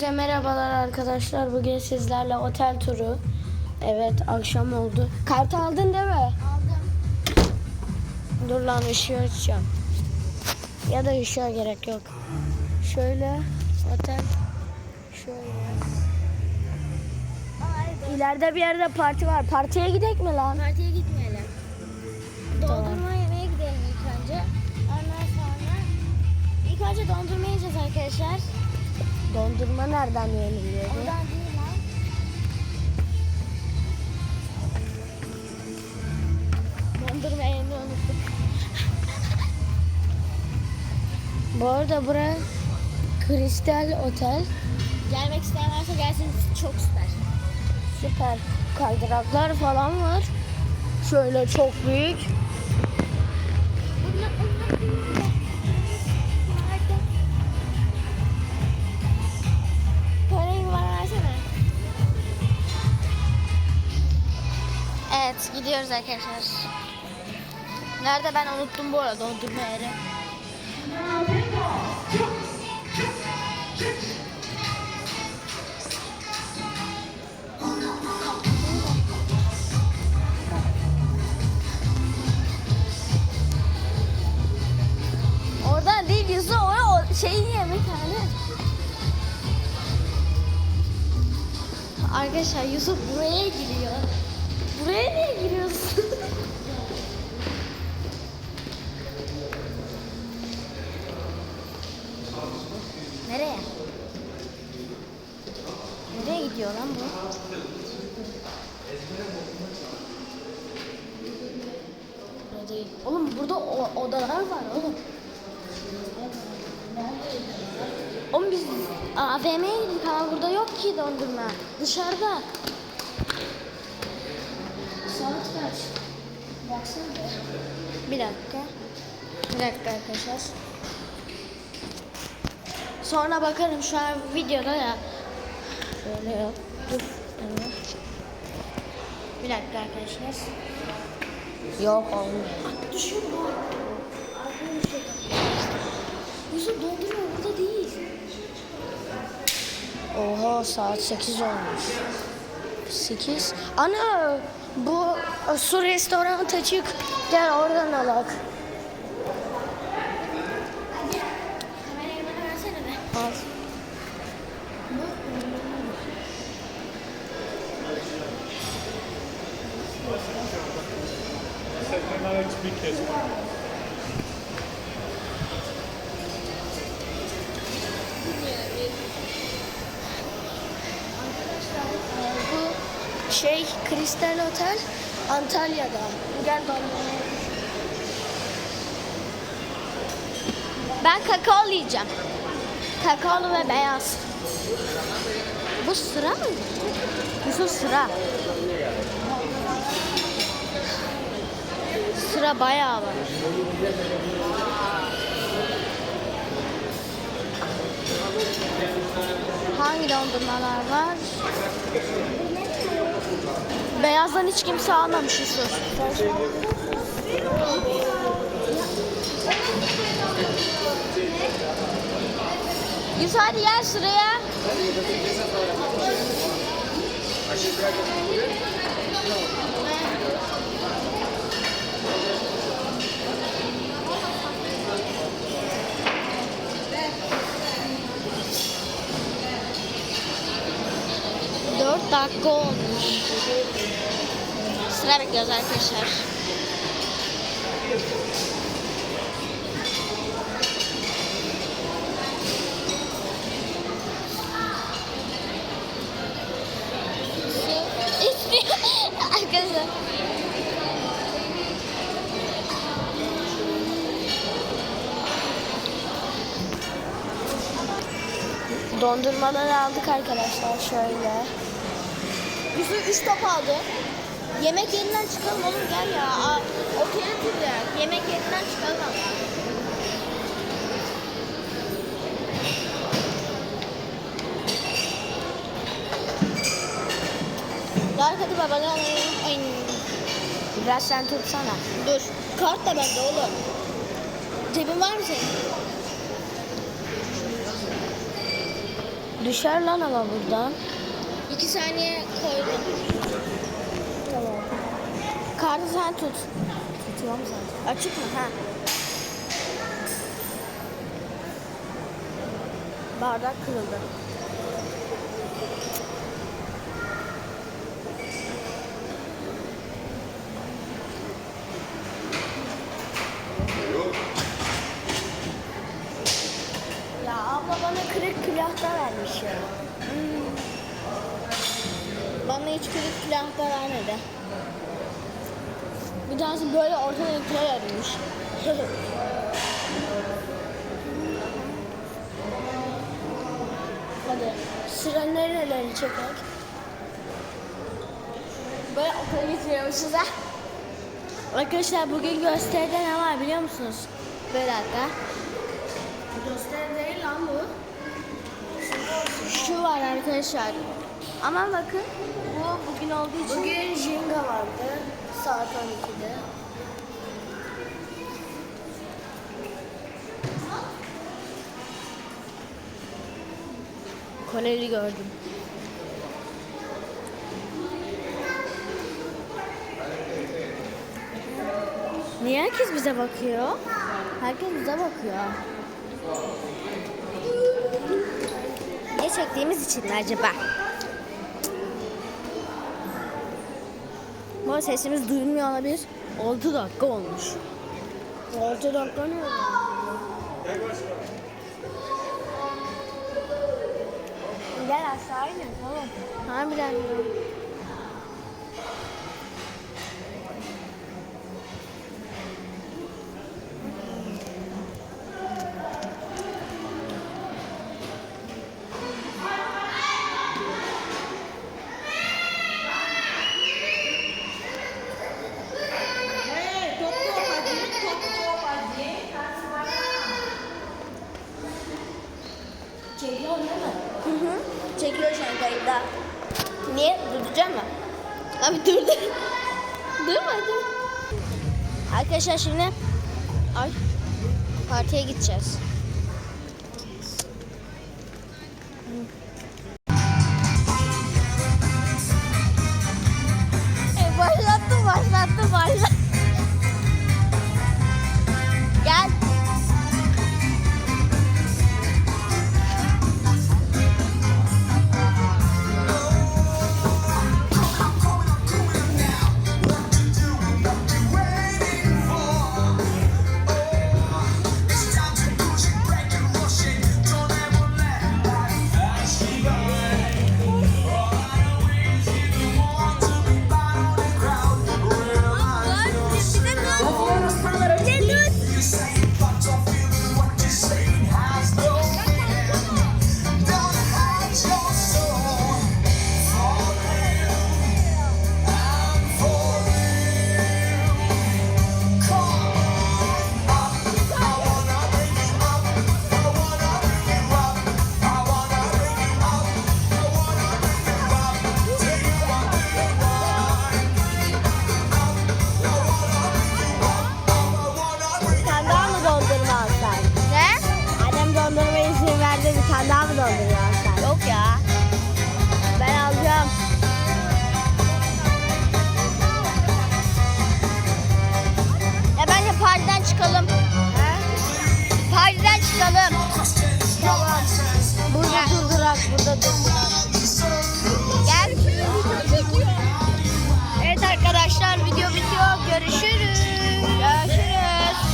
Herkese merhabalar arkadaşlar. Bugün sizlerle otel turu. Evet akşam oldu. Kart aldın değil mi? Aldım. Dur lan ışığı açacağım. Ya da ışığa gerek yok. Şöyle otel. Şöyle. İleride bir yerde parti var. Partiye gidek mi lan? Partiye gitmeyelim. Tamam. Dondurma yemeye gidelim ilk önce. Ondan sonra ilk önce dondurma yiyeceğiz arkadaşlar. Dondurma nereden yeniliyordu? Oradan değil lan. Dondurma yemeyi unuttuk. Bu arada bura Kristal Otel. Gelmek isteyen varsa gelsin çok ister. Süper. Kaydıraklar falan var. Şöyle çok büyük. Evet gidiyoruz arkadaşlar. Nerede ben unuttum bu arada dondurma yeri. Oradan değil oraya o şeyin yemekhane. Arkadaşlar Yusuf buraya giriyor. Buraya niye giriyorsun? Nereye? Nereye gidiyor lan bu? Burada değil. Oğlum burada odalar var oğlum. Oğlum biz AVM'ye gittik ama burada yok ki dondurma. Dışarıda. Kaç? Baksana. Bir dakika. Bir dakika arkadaşlar. Sonra bakarım şu an videoda ya. Şöyle yap. Dur. Evet. Bir dakika arkadaşlar. Yok olmuyor. Düşüyor mu? Arkadaşlar. Yusuf dondurma burada değil. Oha saat 8 olmuş. 8. Ana bu e, su restoran açık. Gel oradan alak. Bana versene be. Şey Kristal Otel Antalya'da. Gel dondurma. Ben kakao yiyeceğim. Kakaolu ve beyaz. Bu sıra mı? Bu sıra. Sıra bayağı var. Hangi dondurmalar var? Beyazdan hiç kimse almamış Yusuf. Yusuf hadi gel sıraya. Dört dakika olmuş. Sıra bekliyoruz arkadaşlar. Arkadaşlar. Dondurmaları aldık arkadaşlar şöyle. Yusuf 3 top aldı. Yemek yerinden çıkalım oğlum gel ya. Aa, Oteli turlayalım. Yemek yerinden çıkalım. Dark hadi babalar. Ay, Biraz sen tutsana. dur. Kart da bende oğlum. Cebin var mı senin? Düşer lan ama buradan. İki saniye koydum. Tamam. Kartı sen tut. Tutuyorum zaten. Açık mı? Ha. Bardak kırıldı. Ya abla bana kırık külahta vermiş ya. Hmm. Bana hiç kırık külahta vermedi. Bir tanesi böyle ortadan ikiye yarılmış. Hadi sıra nereleri çekek? Böyle okula getiriyormuşuz ha. Arkadaşlar bugün gösteride ne var biliyor musunuz? Bir dakika. Şu var arkadaşlar. Ama bakın bu bugün olduğu için Bugün Jenga vardı saat 12'de. Koreli gördüm. Niye herkes bize bakıyor? Herkes bize bakıyor. Çektiğimiz için mi acaba? Bu sesimiz duyulmuyor olabilir. 6 dakika olmuş. 6 dakika ne? Gel aşağı inin tamam. Harbiden mi? Çekiyor değil mi? Hı hı. Çekiyor şu an kayıtta. Niye? Durduracağım mı? Abi durdu. Durmadı. Arkadaşlar şimdi ay partiye gideceğiz. Oh.